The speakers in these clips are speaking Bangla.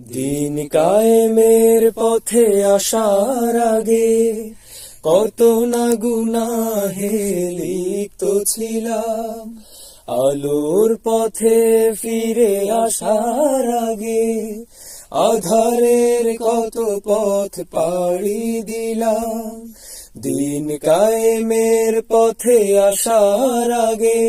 দিন কায়েমের পথে আসার আগে কত না গুনাহে লিপ্ত ছিলাম। আলোর পথে ফিরে আসার আগে আধারের কত পথ পাড়ি দিলাম। দিন কায়েমের পথে আসার আগে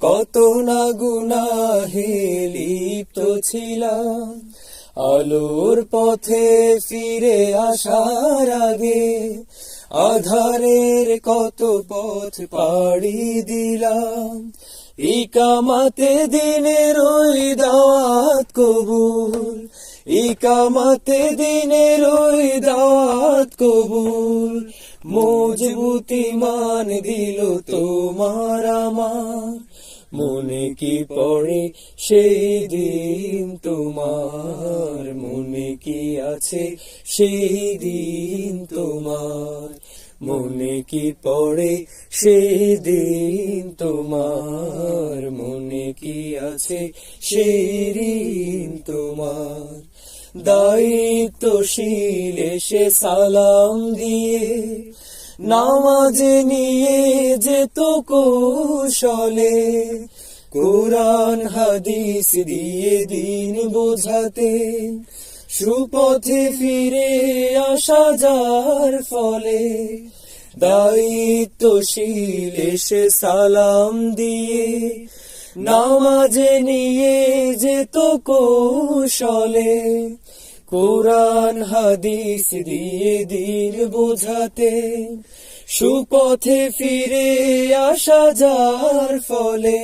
কত না গুনাহে লিপ্ত ছিলাম। আলোর পথে ফিরে আসার আগে আধারের কত পথ পাড়ি দিলাম। ইকামাতে দিনের ওই দাওয়াত কবুল। ইকামাতে দিনের ওই দাওয়াত কবুল। মজবুতি মান দিল তোমার আমার। মনে কি পড়ে সেই দিন তোমার? মনে কি আছে সেই দিন তোমার? মনে কি পড়ে সেই দিন তোমার? মনে কি আছে সেই দিন তোমার? দায়িত্বশীল এসে সালাম দিয়ে নামাজে নিয়ে যেত কৌশলে কোরআন, হাদিস দিয়ে দিন বোঝাতে সুপথে ফিরে আসা যার ফলে দায়িত্বশীল এসে সালাম দিয়ে নামাজে নিয়ে যেত কৌশলে কোরআন, হাদিস দিয়ে দিন বোঝাতে। সুপথে ফিরে আসা যার ফলে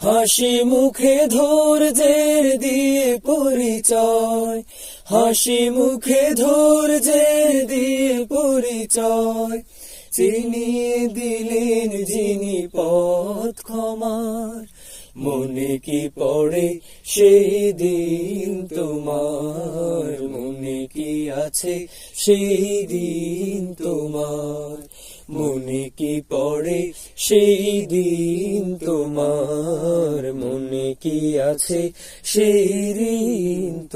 হাসি মুখে ধৈর্যের দিয়ে পরিচয়। হাসি মুখে ধৈর্যের দিয়ে পরিচয়। চিনিয়ে দিলেন যিনি পথ ক্ষমার। মনে কি পড়ে সেই দিন তোমার? মনে কি আছে সেই দিন তোমার? মনে কি পড়ে সেই দিন তোমার? মনে কি আছে সেই দিন